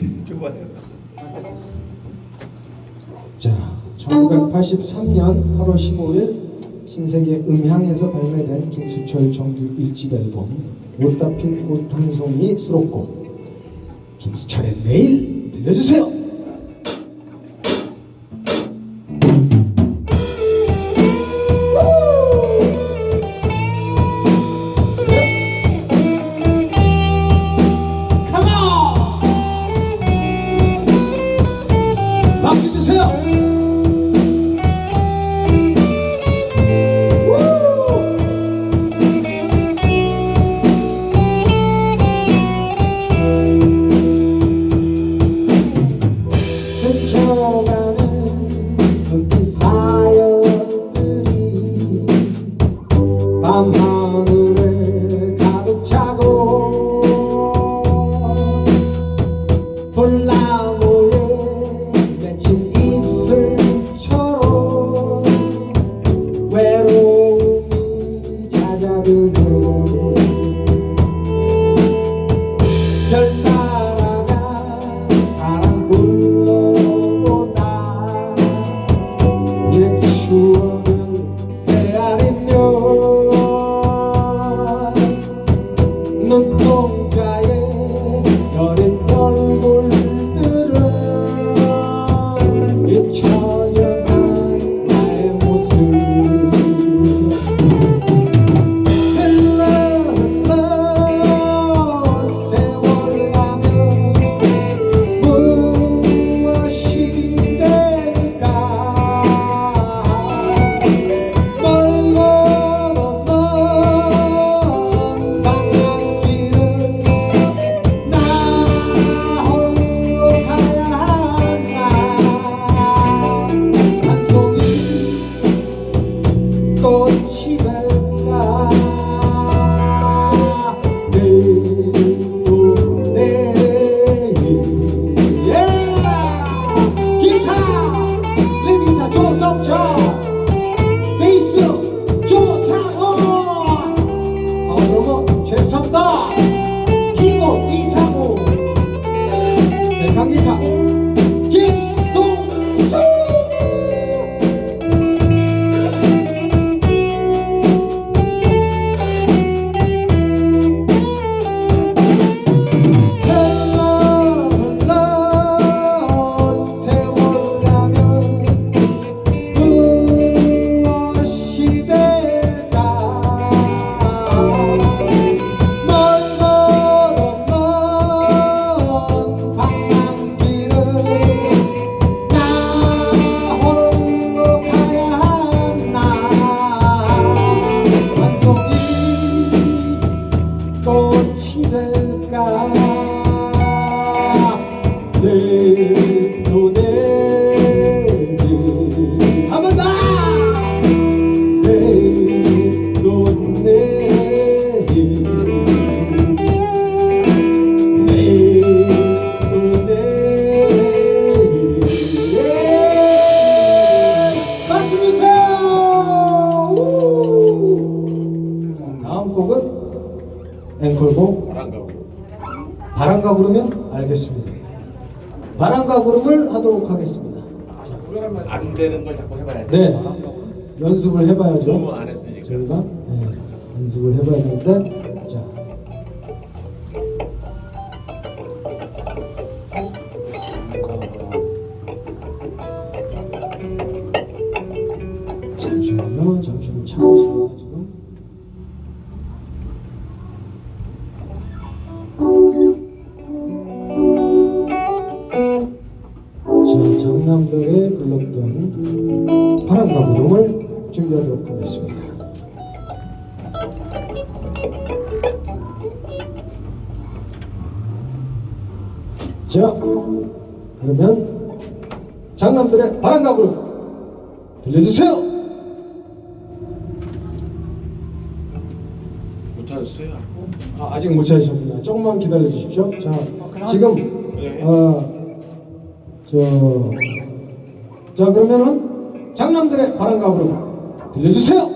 자, 1983년 8월 15일 신세계 음향에서 발매된 김수철 정규 1집 앨범 못다 핀 꽃 한 송이 수록곡 김수철의 내일 들려주세요. 최선다 연습을 해봐야죠. 너무 안 했으니까. 저희가 네, 연습을 해봐야 되는데, 자. 잠시만요, 잠시만 참으시고 그러면 장남들의 바람과 구름 들려주세요. 못 찾았어요. 아, 아직 못 찾으셨구나. 조금만 기다려 주십시오. 자, 지금 네. 어, 저, 자 그러면은 장남들의 바람과 구름 들려주세요.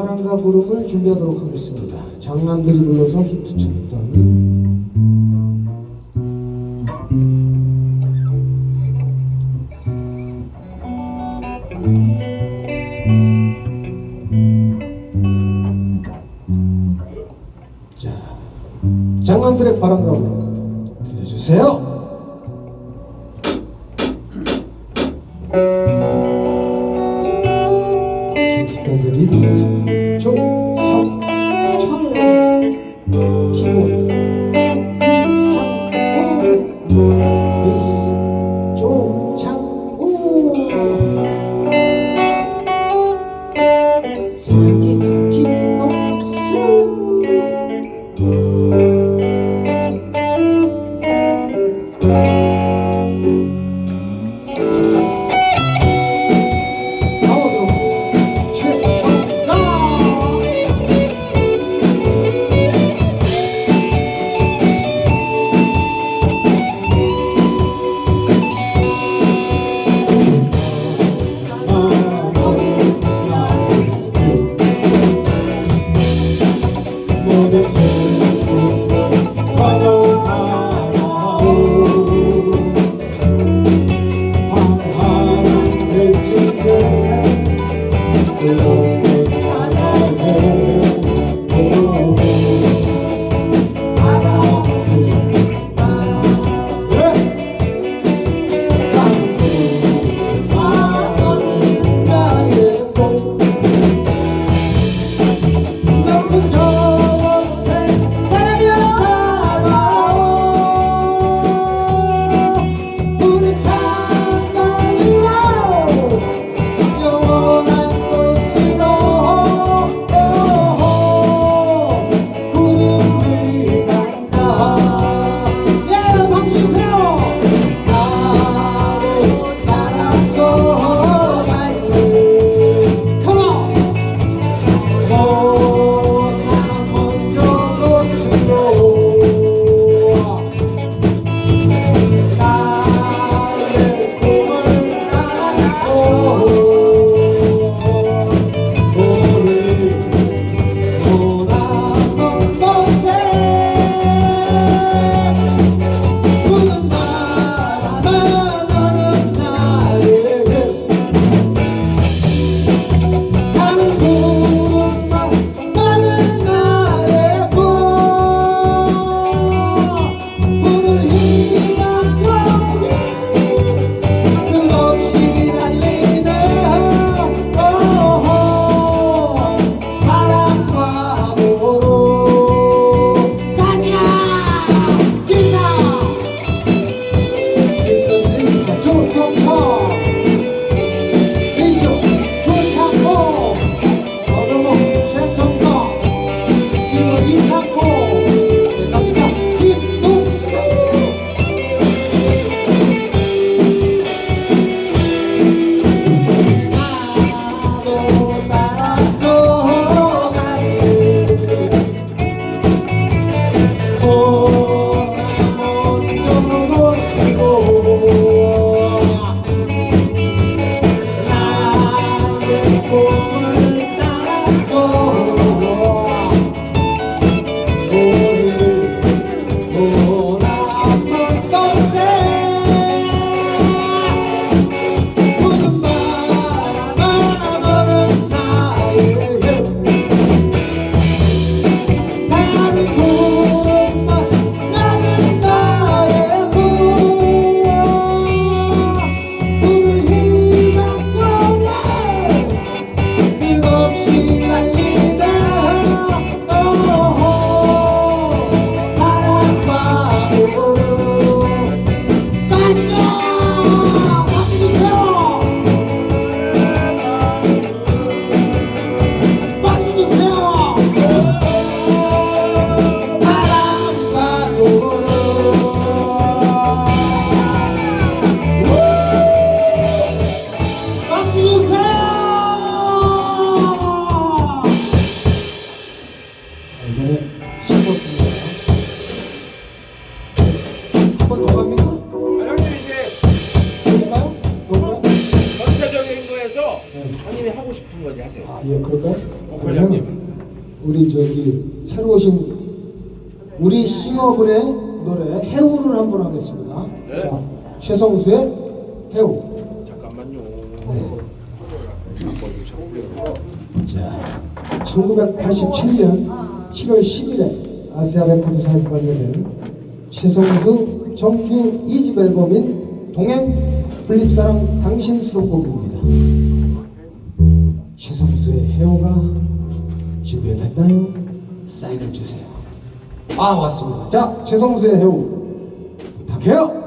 사랑과 부름을 준비하도록 하겠습니다. 장남들이 불러서 히트처럼. 이제 여기 새로 오신 우리 네. 싱어분의 노래 해우를 한번 하겠습니다. 네. 자, 최성수의 해우. 잠깐만요. 네. 자, 1987년 7월 10일에 아시아 레코드사에서 발매된 최성수 정규 2집 앨범인 동행 플립사랑 당신 수록곡입니다. 최성수의 해오가 준비됐나요? 사인을 주세요. 아 왔습니다. 자, 최성수의 해우 부탁해요.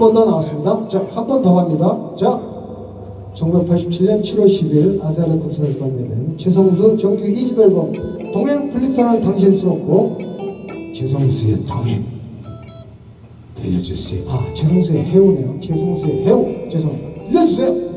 한번더 나왔습니다. 자, 한 번 더 갑니다. 자, 1987년 7월 10일 아세아레코스에서 발매된 최성수 정규 2집 앨범 동행 플립사랑 당신스럽고 최성수의 동행 들려주세요. 아, 최성수의 해오네요. 최성수의 해오. 죄송합니다. 들려주세요.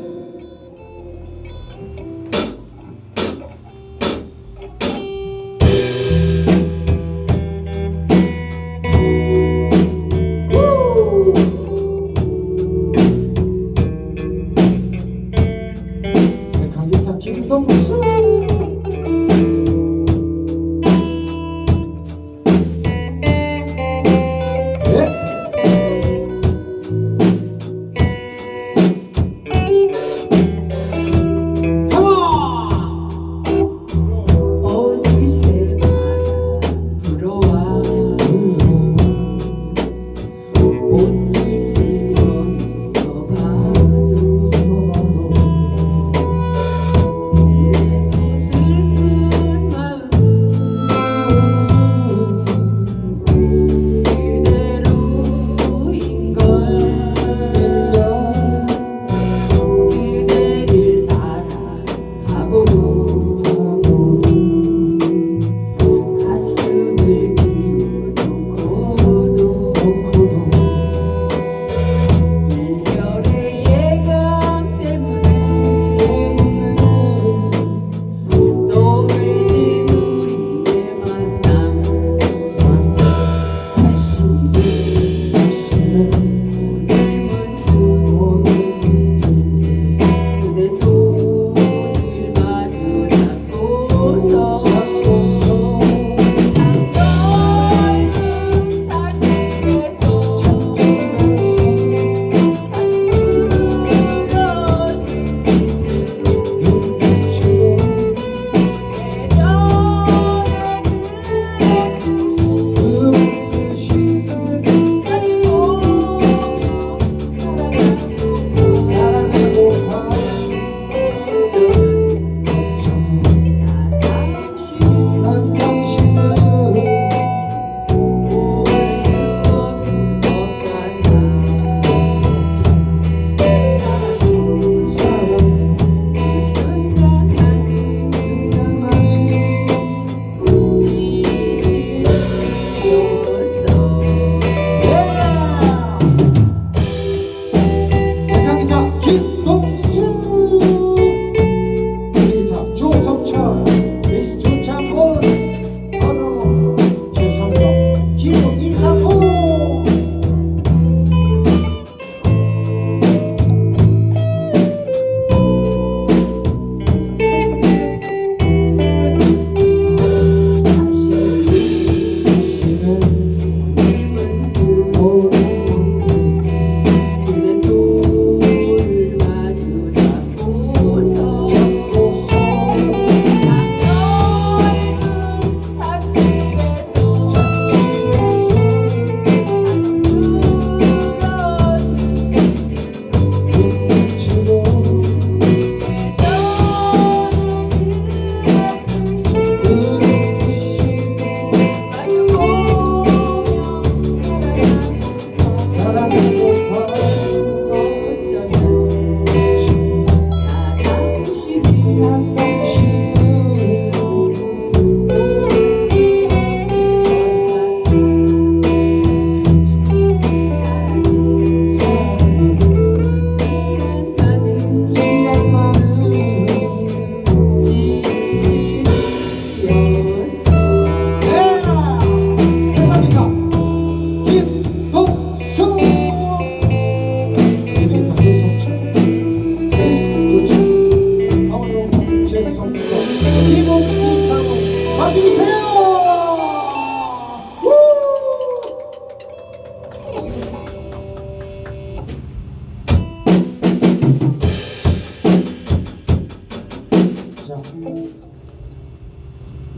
기타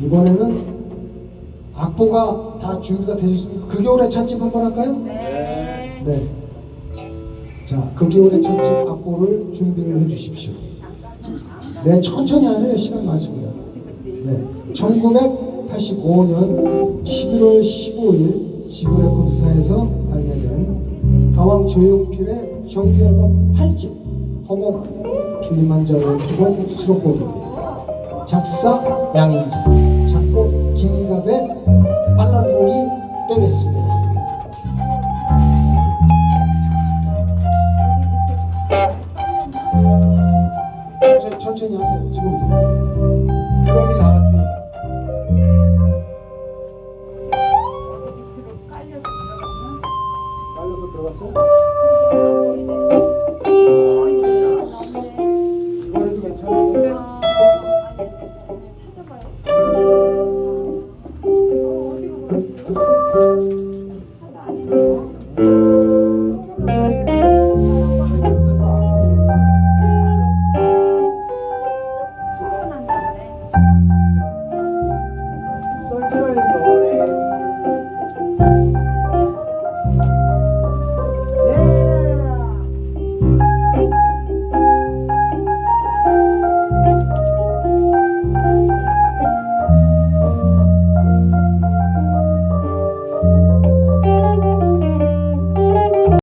이번에는 악보가 다 준비가 되셨습니까? 그 겨울의 찻집 한번 할까요? 네. 네. 자, 그 겨울의 찻집 악보를 준비를 해주십시오. 네, 천천히 하세요. 시간 많습니다. 네, 1985년 11월 15일 지구 레코드사에서 발매된 가왕 조용필의 정규 앨범 8집 허공 킬리만자로 기본 수록곡입니다. 작사 양인자,